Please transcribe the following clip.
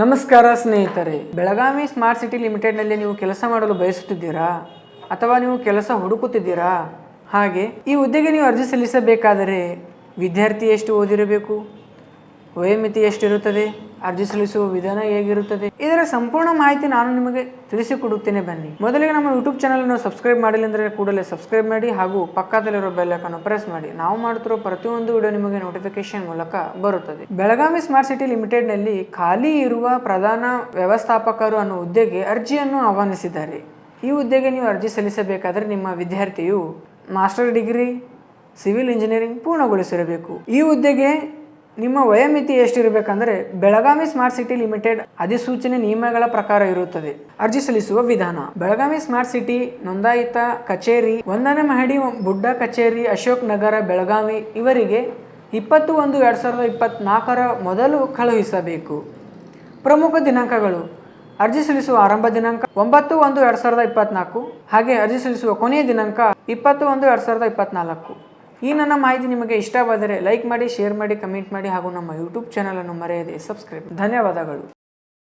ನಮಸ್ಕಾರ ಸ್ನೇಹಿತರೆ. Belagavi smart city ಲಿಮಿಟೆಡ್ನಲ್ಲಿ ನೀವು ಕೆಲಸ ಮಾಡಲು ಬಯಸುತ್ತಿದ್ದೀರಾ? ಅಥವಾ ನೀವು ಕೆಲಸ ಹುಡುಕುತ್ತಿದ್ದೀರಾ? ಹಾಗೆ ಈ ಹುದ್ದೆಗೆ ನೀವು ಅರ್ಜಿ ಸಲ್ಲಿಸಬೇಕಾದರೆ ವಿದ್ಯಾರ್ಥಿ ಎಷ್ಟು ಓದಿರಬೇಕು? ವಯೋಮಿತಿ ಎಷ್ಟಿರುತ್ತದೆ? ಅರ್ಜಿ ಸಲ್ಲಿಸುವ ವಿಧಾನ ಹೇಗಿರುತ್ತದೆ? ಇದರ ಸಂಪೂರ್ಣ ಮಾಹಿತಿ ನಾನು ನಿಮಗೆ ತಿಳಿಸಿಕೊಡುತ್ತೇನೆ ಬನ್ನಿ. ಮೊದಲಿಗೆ ನಮ್ಮ ಯೂಟ್ಯೂಬ್ ಚಾನಲ್ ಅನ್ನು ಸಬ್ಸ್ಕ್ರೈಬ್ ಮಾಡಿಲ್ಲ ಅಂದರೆ ಕೂಡಲೇ ಸಬ್ಸ್ಕ್ರೈಬ್ ಮಾಡಿ ಹಾಗೂ ಪಕ್ಕದಲ್ಲಿರುವ ಬೆಲ್ ಅನ್ನು ಪ್ರೆಸ್ ಮಾಡಿ. ನಾವು ಮಾಡ್ತಿರೋ ಪ್ರತಿಯೊಂದು ವಿಡಿಯೋ ನಿಮಗೆ ನೋಟಿಫಿಕೇಶನ್ ಮೂಲಕ ಬರುತ್ತದೆ. ಬೆಳಗಾವಿ ಸ್ಮಾರ್ಟ್ ಸಿಟಿ ಲಿಮಿಟೆಡ್ನಲ್ಲಿ ಖಾಲಿ ಇರುವ ಪ್ರಧಾನ ವ್ಯವಸ್ಥಾಪಕರು ಅನ್ನೋ ಹುದ್ದೆಗೆ ಅರ್ಜಿಯನ್ನು ಆಹ್ವಾನಿಸಿದ್ದಾರೆ. ಈ ಹುದ್ದೆಗೆ ನೀವು ಅರ್ಜಿ ಸಲ್ಲಿಸಬೇಕಾದರೆ ನಿಮ್ಮ ವಿದ್ಯಾರ್ಥಿಯು ಮಾಸ್ಟರ್ ಡಿಗ್ರಿ ಸಿವಿಲ್ ಇಂಜಿನಿಯರಿಂಗ್ ಪೂರ್ಣಗೊಳಿಸಿರಬೇಕು. ಈ ಹುದ್ದೆಗೆ ನಿಮ್ಮ ವಯೋಮಿತಿ ಎಷ್ಟಿರಬೇಕಂದ್ರೆ ಬೆಳಗಾವಿ ಸ್ಮಾರ್ಟ್ ಸಿಟಿ ಲಿಮಿಟೆಡ್ ಅಧಿಸೂಚನೆ ನಿಯಮಗಳ ಪ್ರಕಾರ ಇರುತ್ತದೆ. ಅರ್ಜಿ ಸಲ್ಲಿಸುವ ವಿಧಾನ. ಬೆಳಗಾವಿ ಸ್ಮಾರ್ಟ್ ಸಿಟಿ, ನೋಂದಾಯಿತ ಕಚೇರಿ ಒಂದನೇ ಮಹಡಿ ಬುಡ್ಡ ಕಚೇರಿ, ಅಶೋಕ್ ನಗರ, ಬೆಳಗಾವಿ ಇವರಿಗೆ ಇಪ್ಪತ್ತು ಒಂದು ಎರಡು ಸಾವಿರದ ಇಪ್ಪತ್ತ್ನಾಲ್ಕರ ಮೊದಲು ಕಳುಹಿಸಬೇಕು. ಪ್ರಮುಖ ದಿನಾಂಕಗಳು. ಅರ್ಜಿ ಸಲ್ಲಿಸುವ ಆರಂಭ ದಿನಾಂಕ ಒಂಬತ್ತು ಒಂದು, ಎರಡು ಸಾವಿರದ ಇಪ್ಪತ್ನಾಲ್ಕು. ಹಾಗೆ ಅರ್ಜಿ ಸಲ್ಲಿಸುವ ಕೊನೆಯ ದಿನಾಂಕ ಇಪ್ಪತ್ತು ಒಂದು ಎರಡು ಸಾವಿರದ ಇಪ್ಪತ್ನಾಲ್ಕು. ಈ ನನ್ನ ಮಾಹಿತಿ ನಿಮಗೆ ಇಷ್ಟವಾದರೆ ಲೈಕ್ ಮಾಡಿ, ಶೇರ್ ಮಾಡಿ, ಕಮೆಂಟ್ ಮಾಡಿ ಹಾಗೂ ನಮ್ಮ ಯೂಟ್ಯೂಬ್ ಚಾನಲನ್ನು ಮರೆಯದೆ ಸಬ್ಸ್ಕ್ರೈಬ್. ಧನ್ಯವಾದಗಳು.